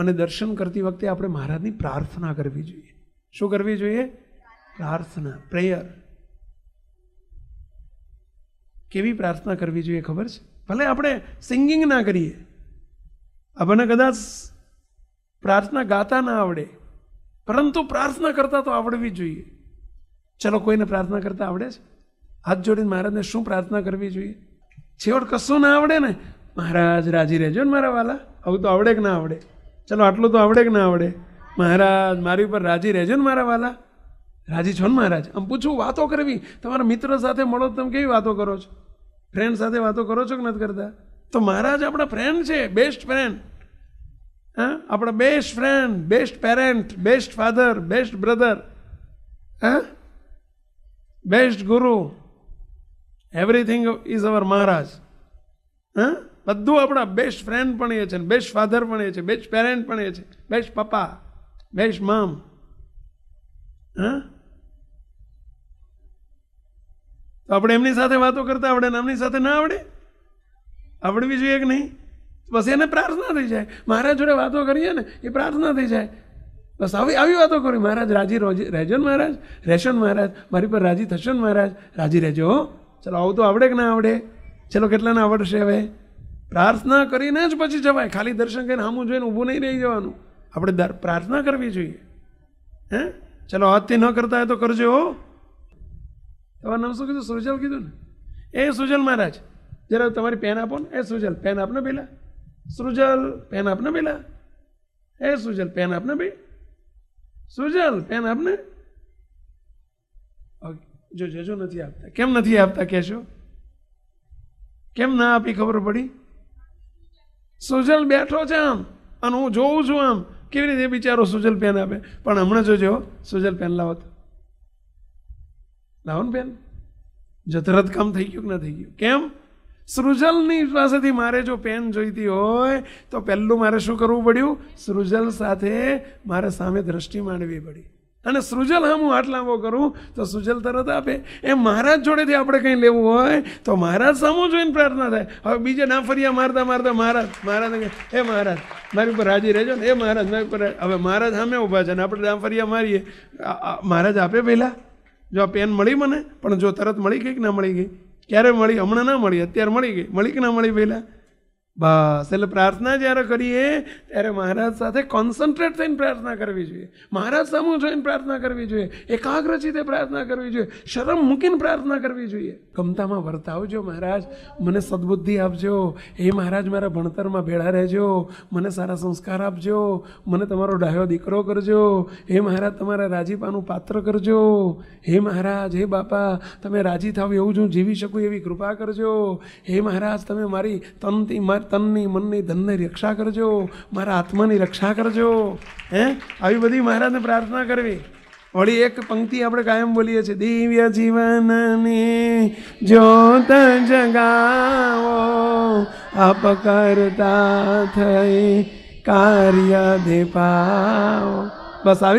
અને દર્શન કરતી વખતે આપણે મહારાજની પ્રાર્થના કરવી જોઈએ. શું કરવી જોઈએ? પ્રાર્થના, પ્રેયર. કેવી પ્રાર્થના કરવી જોઈએ ખબર છે? ભલે આપણે સિંગિંગ ના કરીએ. આપણને કદાચ પ્રાર્થના ગાતા ના આવડે. પરંતુ પ્રાર્થના કરતા તો આવડવી જોઈએ. ચલો કોઈને પ્રાર્થના કરતા આવડે છે? હાથ જોડીને મહારાજને શું પ્રાર્થના કરવી જોઈએ? છેવટ કશું ના આવડે ને? મહારાજ રાજી રહેજો ને મારા વાલા. આવું તો આવડે કે ના આવડે? ચલો, આટલું તો આવડે કે ના આવડે? મહારાજ, મારી ઉપર રાજી રહેજો ને મારા વાલા. રાજી છો ને મહારાજ? આમ પૂછું, વાતો કરવી. તમારા મિત્ર સાથે મળો તમે કેવી વાતો કરો છો? ફ્રેન્ડ સાથે વાતો કરો છો કે નથી કરતા? તો મહારાજ આપણા ફ્રેન્ડ છે બેસ્ટ ફ્રેન્ડ હા? આપણા best friend best parent best father best brother હા? Best guru everything is our Maharaj હા? બધું આપણા બેસ્ટ ફ્રેન્ડ પણ એ છે બેસ્ટ ફાધર પણ એ છે બેસ્ટ પેરેન્ટ પણ એ છે બેસ્ટ પપ્પા બેસ્ટ મમ હા? તો આપણે એમની સાથે વાતો કરતા આવડે ને એમની સાથે ના આવડે? આવડવી જોઈએ કે નહીં? બસ એને પ્રાર્થના થઈ જાય. મહારાજ જોડે વાતો કરીએ ને એ પ્રાર્થના થઈ જાય. બસ આવી આવી વાતો કરી. મહારાજ રાજી રોજી રહેજો ને મહારાજ. રહેશો ને મહારાજ. મારી પર રાજી થશો ને મહારાજ. રાજી રહેજો ચલો, આવું તો આવડે કે ના આવડે? ચલો, કેટલાને આવડશે હવે? પ્રાર્થના કરીને જ પછી જવાય. ખાલી દર્શન કરીને સામું જોઈને ઊભું નહીં રહી જવાનું. આપણે પ્રાર્થના કરવી જોઈએ. હે? ચલો હાથથી ન કરતા હોય તો કરજો હો. તમારું નામ શું કીધું? સુજલ કીધું ને? એ સુજલ મહારાજ. જરા તમારી પેન આપો ને. એ સુજલ પેન આપને પેલા. સૃજલ પેન આપને પેલા. એ સુજલ પેન આપને ભાઈ સુજલ પેન આપને. જો જજો નથી આપતા. કેમ નથી આપતા, કહેશો? કેમ ના આપી ખબર પડી? સુજલ બેઠો છે આમ, અને હું જોઉં છું આમ. કેવી રીતે બિચારો સુજલ પેન આપે? પણ હમણાં જોજો, સુજલ પેન લાવો તો. લાવો ને પેન. જો કામ થઈ ગયું કે ના થઈ ગયું? કેમ? સૃજલની પાસેથી મારે જો પેન જોઈતી હોય, તો પહેલું મારે શું કરવું પડ્યું? સૃજલ સાથે મારે સામે દ્રષ્ટિ માંડવી પડી. અને સૃજલ હા હું હાથ લાંબો કરું, તો સૃજલ તરત આપે. એમ મહારાજ જોડેથી આપણે કંઈ લેવું હોય, તો મહારાજ સામું જોઈને પ્રાર્થના થાય. હવે બીજે ના ફરિયા મારતા મારતા મહારાજ મહારાજ હે મહારાજ, મારી ઉપર રાજી રહેજો ને એ મહારાજ, મારી ઉપર હવે મહારાજ સામે ઊભા છે ને આપણે ના ફરિયા મારીએ. મહારાજ આપે પહેલાં? જો આ પેન મળી મને? પણ જો તરત મળી ગઈ કે ના મળી ગઈ? ક્યારે મળી? હમણાં ના મળી, અત્યારે મળી ગઈ. મળી કે ના મળી પહેલાં? બસ, એટલે પ્રાર્થના જ્યારે કરીએ, ત્યારે મહારાજ સાથે કોન્સન્ટ્રેટ થઈને પ્રાર્થના કરવી જોઈએ. મહારાજ સામું જોઈને પ્રાર્થના કરવી જોઈએ. એકાગ્રચિતે પ્રાર્થના કરવી જોઈએ. શરમ મૂકીને પ્રાર્થના કરવી જોઈએ. ગમતામાં વર્તાવજો મહારાજ. મને સદબુદ્ધિ આપજો. હે મહારાજ મારા ભણતરમાં ભેળા રહેજો. મને સારા સંસ્કાર આપજો. મને તમારો ડાયો દીકરો કરજો. હે મહારાજ તમારા રાજીપાનું પાત્ર કરજો. હે મહારાજ, હે બાપા, તમે રાજી થાવ એવું જ હું જીવી શકું એવી કૃપા કરજો. હે મહારાજ, તમે મારી તનથી મારી તનની મનની ધનની રક્ષા કરજો, મારા આત્માની રક્ષા કરજો. હે? આવી બધી મહારાજને પ્રાર્થના કરવી. વળી એક પંક્તિ આપણે કાયમ બોલીએ છીએ. દિવ્ય જીવનની જ્યોત જગાવો, અપકર્તા કરતા થઈ કાર્ય દીપાવો. બસ આવી